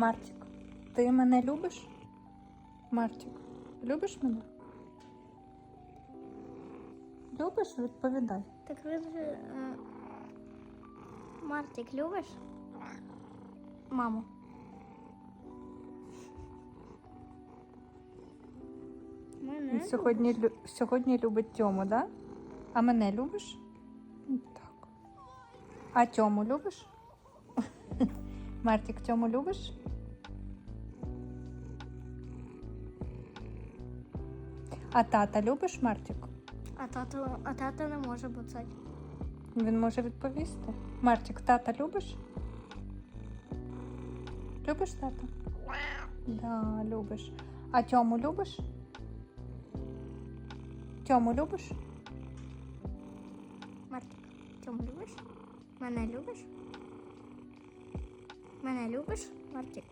Мартік, ти мене любиш? Мартік, любиш мене? Любиш? Відповідай. Так ви ж. е, Мартик, любиш? Маму. Мене Він сьогодні, лю- сьогодні любить Тьому, да? А мене любиш? Так. А Тьому любиш? Мартік, Тьому любиш? А тата любиш, Мартік? А тато, а тато не може буцати. Він може відповісти. Мартік, тата любиш? Любиш тата? Да, любиш. А Тьому любиш? Тьому любиш? Мартик, чому любиш? Мене любиш? Мене любиш, Мартик?